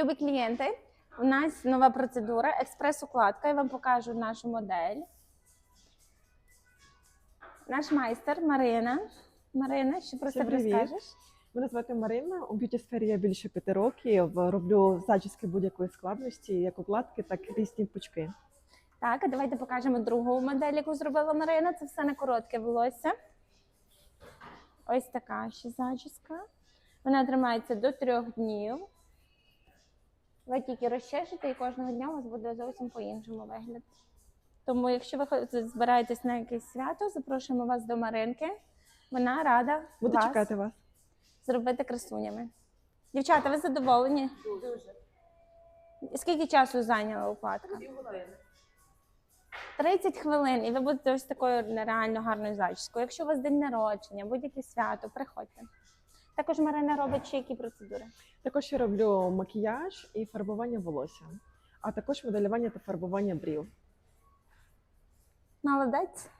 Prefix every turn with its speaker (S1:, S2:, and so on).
S1: Любі клієнти, у нас нова процедура, експрес-укладка. Я вам покажу нашу модель. Наш майстер Марина. Марина, що про себе розкажеш?
S2: Мене звати Марина. У б'юті сфері я більше п'яти років. Роблю зачіски будь-якої складності, як укладки, так і різні пучки.
S1: Так, а давайте покажемо другу модель, яку зробила Марина. Це все на коротке волосся. Ось така ще зачіска. Вона тримається до трьох днів. Ви тільки розчешете і кожного дня у вас буде зовсім по-іншому вигляд. Тому, якщо ви збираєтесь на якесь свято, запрошуємо вас до Маринки. Вона рада
S2: Буду
S1: вас
S2: чекати вас.
S1: зробити красунями. Дівчата, ви задоволені?
S3: Дуже.
S1: Скільки часу зайняла укладка? 30 хвилин, і ви будете ось такою нереально гарною зачіскою. Якщо у вас день народження, будь-яке свято, приходьте. Також Марина робить ще які процедури.
S2: Також я роблю макіяж і фарбування волосся, а також моделювання та фарбування брів.
S1: Молодець.